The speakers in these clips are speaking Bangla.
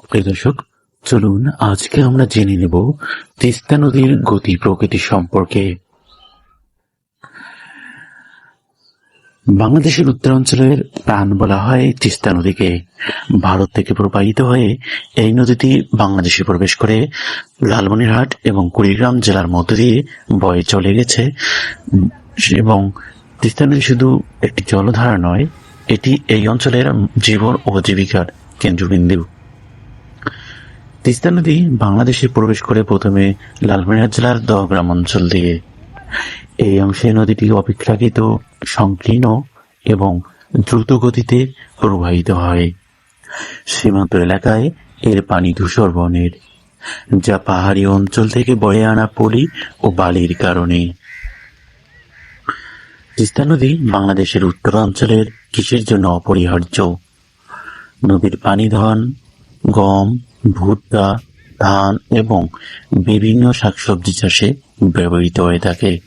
প্রিয় দর্শক, চলুন আজকে আমরা জেনে নেব তিস্তা নদীর গতি প্রকৃতি সম্পর্কে। বাংলাদেশের উত্তরাঞ্চলের প্রাণ বলা হয় তিস্তা নদীকে। ভারত থেকে প্রবাহিত হয়ে এই নদীটি বাংলাদেশে প্রবেশ করে লালমনিরহাট এবং কুড়িগ্রাম জেলার মধ্য দিয়ে বয়ে চলে গেছে। এবং তিস্তা নদী শুধু একটি জলধারা নয়, এটি এই অঞ্চলের জীবন ও জীবিকার কেন্দ্রবিন্দু। তিস্তা নদী বাংলাদেশে প্রবেশ করে প্রথমে লালমনিরহাট জেলার দহগ্রাম অঞ্চল দিয়ে। এই অংশে নদীটি অপেক্ষাকৃত সংকীর্ণ এবং দ্রুত গতিতে প্রবাহিত হয়। সীমান্ত এলাকায় এর পানি ধূসর বনের যা পাহাড়ি অঞ্চল থেকে বয়ে আনা পলি ও বালির কারণে। তিস্তা নদী বাংলাদেশের উত্তরাঞ্চলের কৃষির জন্য অপরিহার্য? নদীর পানি ধান গম, ভুট্টা, ধান এবং বিভিন্ন শাকসবজি চাষে ব্যবহৃত হয়ে থাকে।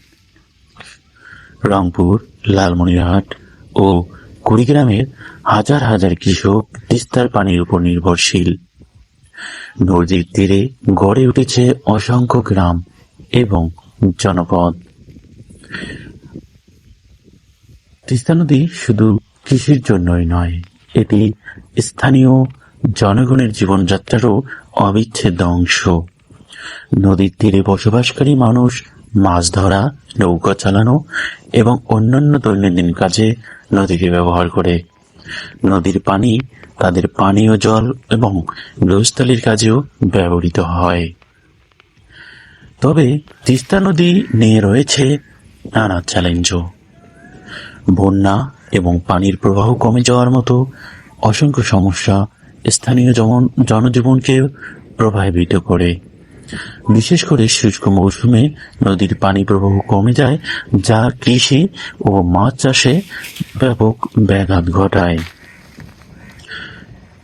রংপুর, লালমনিরহাট ও কুড়িগ্রামের হাজার হাজার কৃষক তিস্তার পানির উপর নির্ভরশীল। নদীর তীরে গড়ে উঠেছে অসংখ্য গ্রাম এবং জনপদ। তিস্তা নদী শুধু কৃষির জন্যই নয়, এটি স্থানীয় জনগণের জীবনযাত্রারও অবিচ্ছেদ্য অংশ। নদীর তীরে বসবাসকারী মানুষ, মাছ ধরা, নৌকা চালানো এবং অন্যান্য দৈনন্দিন কাজে নদীকে ব্যবহার করে। নদীর পানি তাদের পানীয় জল এবং গৃহস্থালির কাজেও ব্যবহৃত হয়। তবে তিস্তা নদী নিয়ে রয়েছে নানা চ্যালেঞ্জও বন্যা এবং পানির প্রবাহ কমে যাওয়ার মতো অসংখ্য সমস্যা স্থানীয় জনজীবনকে প্রভাবিত করে। বিশেষ করে শুষ্ক মৌসুমে নদীর পানি প্রবাহ কমে যায়, যা কৃষি ও মাছ চাষে ব্যাপক ব্যাঘাত ঘটায়।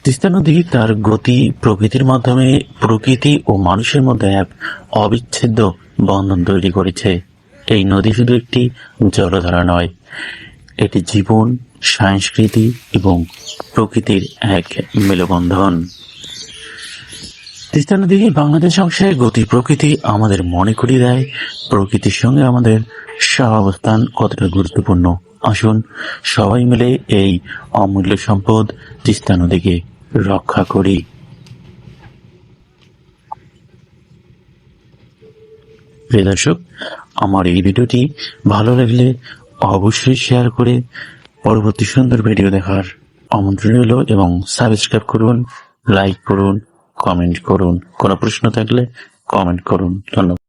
তিস্তা নদী তার গতি প্রকৃতির মাধ্যমে প্রকৃতি ও মানুষের মধ্যে এক অবিচ্ছেদ্য বন্ধন তৈরি করেছে। এই নদী শুধু একটি জলধারা নয় এটি জীবন, সংস্কৃতি এবং প্রকৃতির এক মেলবন্ধন। তিস্তা নদী বাংলাদেশ অংশে গতি প্রকৃতি আমাদের মনে করিয়ে দেয়। প্রকৃতির সঙ্গে আমাদের সহাবস্থান কতটা গুরুত্বপূর্ণ? আসুন সবাই মিলে এই অমূল্য সম্পদ তিস্তা নদীকে রক্ষা করি। প্রিয় দর্শক, আমার এই ভিডিওটি ভালো লাগলে অবশ্যই শেয়ার করে পরবর্তী সুন্দর ভিডিও দেখার আমন্ত্রণ হলো এবং সাবস্ক্রাইব করুন লাইক করুন কমেন্ট করুন। কোনো প্রশ্ন থাকলে কমেন্ট করুন। ধন্যবাদ।